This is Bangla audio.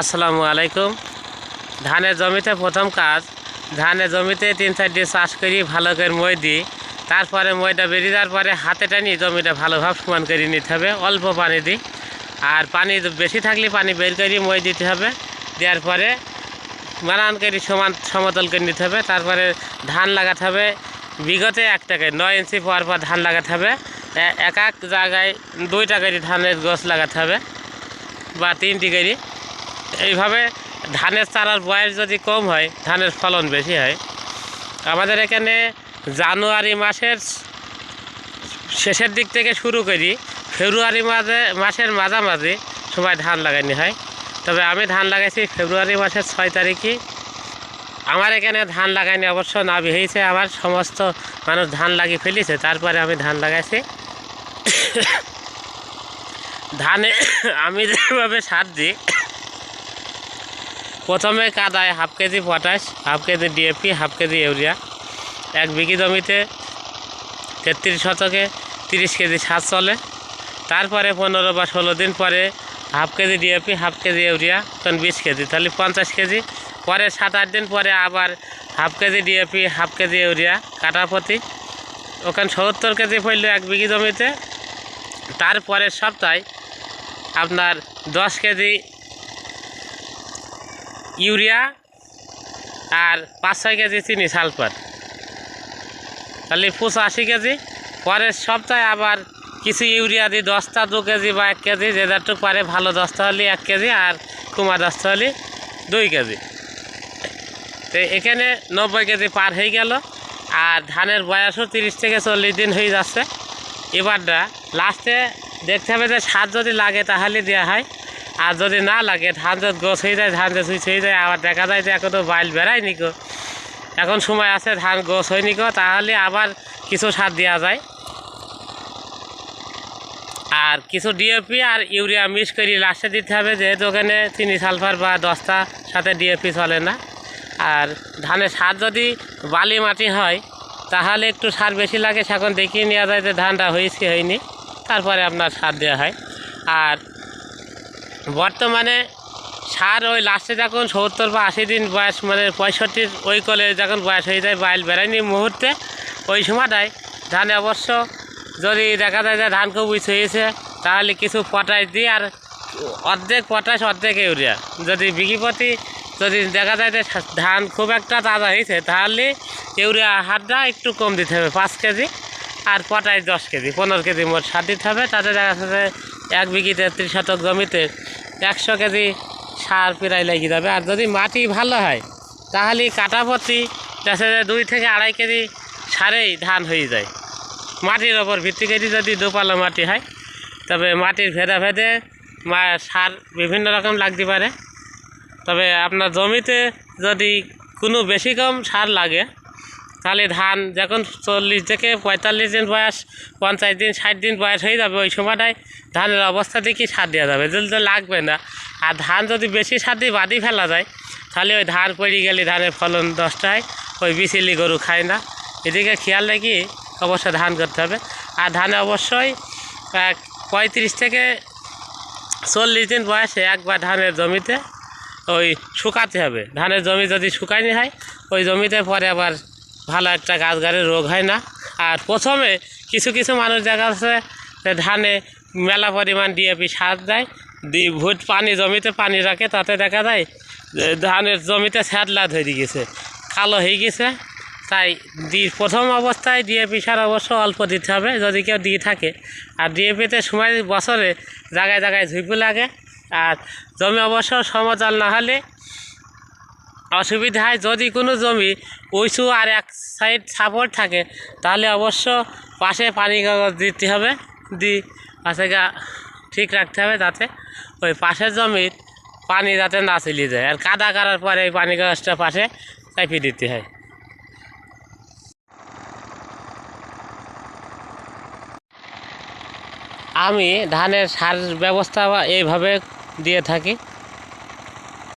আসসালামু আলাইকুম। ধানের জমিতে প্রথম কাজ, ধানের জমিতে তিন চারটি চাষ করি, ভালো করে মই দিই। তারপরে মইটা বেরিয়ে যাওয়ার পরে হাতে টানি জমিটা ভালোভাবে সমান করে নিতে হবে, অল্প পানি দিই। আর পানি বেশি থাকলে পানি বের করে মই দিতে হবে। দেওয়ার পরে বানান করে সমান সমতল করে নিতে হবে। তারপরে ধান লাগাতে হবে বিগতে এক টাকায়, নয় ইঞ্চি পর পর ধান লাগাতে হবে। এক এক জায়গায় দুইটা করে ধানের গাছ লাগাতে হবে, বা তিনটি করে। এইভাবে ধানের চারার বয়স যদি কম হয়, ধানের ফলন বেশি হয়, আমাদের এখানে জানুয়ারি মাসের শেষের দিক থেকে শুরু করি, ফেব্রুয়ারি মাঝে, মাসের মাঝামাঝি সময় ধান লাগানি হয়। তবে আমি ধান লাগাইছি ফেব্রুয়ারি মাসের ছয় তারিখে আমার এখানে ধান লাগাইনি, অবশ্য নাবি হয়েছে আমার সমস্ত মানুষ ধান লাগিয়ে ফেলেছে তারপরে আমি ধান লাগাইছি। ধানে আমি যেভাবে সার দিই প্রথমে কাদায় half kg potash, half kg DAP, half kg urea. এক বিঘি জমিতে তেত্রিশ শতকে তিরিশ কেজি সার চলে। তারপরে পনেরো বা ষোলো দিন পরে half kg DAP, half kg urea, তখন বিশ কেজি, তাহলে পঞ্চাশ কেজি। পরে সাত আট দিন পরে আবার half kg DAP, half kg urea কাটাপতি ওখানে সত্তর কেজি পড়ল এক বিঘি জমিতে। তারপরের সপ্তাহে আপনার দশ কেজি ইউরিয়া আর পাঁচ ছয় কেজি চিনি সালফার। তাহলে পঁচাশি কেজি। পরের সপ্তাহে আবার কিছু ইউরিয়া দিই, দশটা দু কেজি বা এক কেজি, যে যারটুকু পারে ভালো দশটা হলে এক কেজি আর কুমার দশটা হলে দুই কেজি। তো এখানে নব্বই কেজি পার হয়ে গেল আর ধানের বয়সও তিরিশ থেকে চল্লিশ দিন হয়ে যাচ্ছে। এবারটা লাস্টে দেখতে হবে যে সার যদি লাগে তাহলে দেওয়া হয়। আর যদি না লাগে, ধান যদি গোছ হয়ে যায়, ধান সুইচ হয়ে যায়, আবার দেখা যায় যে এখন তো বাইল বেড়ায় নিকো এখন সময় আছে ধান গোছ হয় নিকো তাহলে আবার কিছু সার দেওয়া যায়। আর কিছু ডিএপি আর ইউরিয়া মিক্স করে, লাস্টে দিতে হবে যেহেতু ওখানে চিনি, সালফার বা দশটা সাথে ডিএপি চলে না। আর ধানের সার যদি বালি মাটি হয়, তাহলে একটু সার বেশি লাগে, সেখন দেখিয়ে নেওয়া যায় যে ধানটা হয়েছে, হয়নি। তারপরে আপনার সার দেওয়া হয়। আর বর্তমানে সার ওই লাস্টে যখন সত্তর বা আশি দিন বয়স মানে পঁয়ষট্টির ওই কলে যখন বয়স হয়ে যায়, বাইল বেড়ায়নি মুহূর্তে, ওই সময়টায় ধানে অবশ্য যদি দেখা যায় যে ধান খুব হয়েছে, তাহলে কিছু পটাশ দিই আর অর্ধেক পটাশ, অর্ধেক ইউরিয়া। যদি বিঘি প্রতি যদি দেখা যায় যে ধান খুব একটা তাজা হয়েছে, তাহলে ইউরিয়া হারটা একটু কম দিতে হবে, পাঁচ কেজি আর পটাশ দশ কেজি, পনেরো কেজি মোট সার দিতে হবে, তাতে দেখা যাচ্ছে এক বিঘিতে ত্রিশ শতক জমিতে একশো কেজি সার প্রায় লেগে যাবে আর যদি মাটি ভালো হয়, তাহলে কাটাপতি দেখা যায় দুই থেকে আড়াই কেজি সারেই ধান হয়ে যায়। মাটির ওপর ভিত্তি করে যদি দোপালো মাটি হয়, তবে মাটির ভেদা ভেদে সার বিভিন্ন রকম লাগতে পারে। তবে আপনার জমিতে যদি কোনো বেশি কম সার লাগে তাহলে ধান যখন চল্লিশ থেকে পঁয়তাল্লিশ দিন বয়স, পঞ্চাশ দিন, ষাট দিন বয়স হয়ে যাবে, ওই সময়টায় ধানের অবস্থা দেখি সার দেওয়া যাবে যদি তো লাগবে না। আর ধান যদি বেশি সার দিয়ে বাদি ফেলা যায়, তাহলে ওই ধান পড়ে গেলে ধানের ফলন দশটায়, ওই বিচিলি গরু খায় না। এদিকে খেয়াল রেখে অবশ্যই ধান করতে হবে। আর ধানে অবশ্যই পঁয়ত্রিশ থেকে চল্লিশ দিন বয়সে একবার ধানের জমিতে ওই শুকাতে হবে। ধানের জমি যদি শুকায়নি হয়, ওই জমিতে পরে আবার ভালো একটা গাছ রোগ হয় না। আর প্রথমে কিছু কিছু মানুষ দেখা যাচ্ছে ধানে মেলা পরিমাণ ডিএপি সার দেয় দি ভুট পানি, জমিতে পানি রাখে, তাতে দেখা যায় ধানের জমিতে স্যাদলা ধরে গেছে, কালো হয়ে গেছে। তাই দি প্রথম অবস্থায় ডিএপি সার অবশ্য অল্প দিতে হবে, যদি কেউ দিয়ে থাকে। আর ডিএপিতে সময় বছরে জায়গায় জায়গায় ঝুঁকি লাগে। আর জমি অবশ্য সমতল না হলে অসুবিধা হয়। যদি কোনো জমি উঁচু আর এক সাইড সাপোর্ট থাকে, তাহলে অবশ্য পাশে পানি কাগজ দিতে হবে। দি, পাশে গা ঠিক রাখতে হবে যাতে ওই পাশের জমির পানি যাতে না চলিয়ে যায়। আর কাদা করার পরে এই পানি কাগজটা পাশে চাপিয়ে দিতে হয়। আমি ধানের সার ব্যবস্থা এইভাবে দিয়ে থাকি।